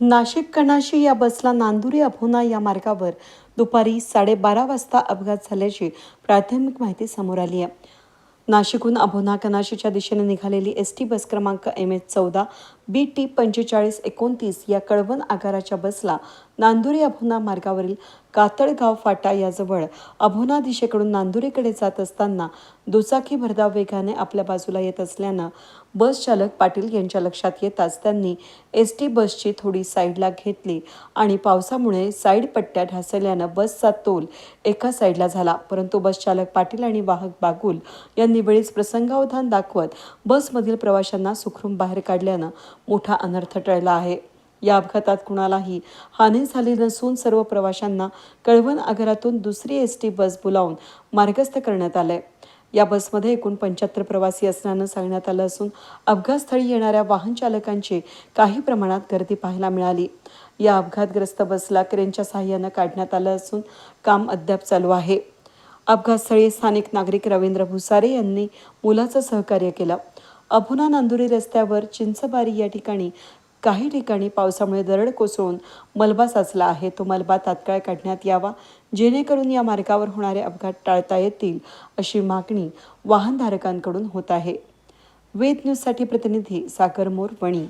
नाशिक कणाशी या बसला नांदुरी अभोना या मार्गावर. दुपारी साडेबारा वाजता अपघात झाल्याची प्राथमिक माहिती समोर आली आहे. नाशिकहून अभोना कनाशीच्या दिशेने निघालेली एस टी बस क्रमांक एम एच चौदा बी टी पंचेचाळीस एकोणतीस या कळवण आगाराच्या बसला नांदुरी अभोना मार्गावरील कातळगाव फाटा याजवळ अभोना दिशेकडून नांदुरीकडे जात असताना दुचाकी भरधाव वेगाने आपल्या बाजूला येत असल्यानं बस चालक पाटील यांच्या लक्षात येताच त्यांनी एस टी बसची थोडी साईडला घेतली आणि पावसामुळे साईड पट्ट्या ढासळल्यानं बसचा तोल एका साईडला झाला. परंतु बस चालक पाटील आणि वाहक बागुल यांनी वेळीच प्रसंगावधान दाखवत बसमधील प्रवाशांना सुखरून बाहेर काढल्यानं मोठा अनर्थ टळला आहे. या अपघातात कुणालाही हानी झाली नसून सर्व प्रवाशांना कळवण आगारातून दुसरी एस टी बस बोलावून मार्गस्थ करण्यात आलंय. या बसमध्ये एकूण पंच्याहत्तर प्रवासी असल्यानं सांगण्यात आलं असून अपघातस्थळी येणाऱ्या वाहन चालकांची काही प्रमाणात गर्दी पाहायला मिळाली. या अपघातग्रस्त बसला क्रेनच्या सहाय्यानं काढण्यात आलं असून काम अद्याप चालू आहे. अपघातस्थळी स्थानिक नागरिक रवींद्र भुसारे यांनी मुलाचं सहकार्य केलं. अभुना नांदुरी रस्त्यावर चिंचबारी या ठिकाणी काही ठिकाणी पावसामुळे दरड कोसळून मलबा साचला आहे. तो मलबा तात्काळ काढण्यात यावा जेणेकरून या मार्गावर होणारे अपघात टाळता येतील अशी मागणी वाहनधारकांकडून होत आहे. वेद न्यूजसाठी प्रतिनिधी सागर मोर वणी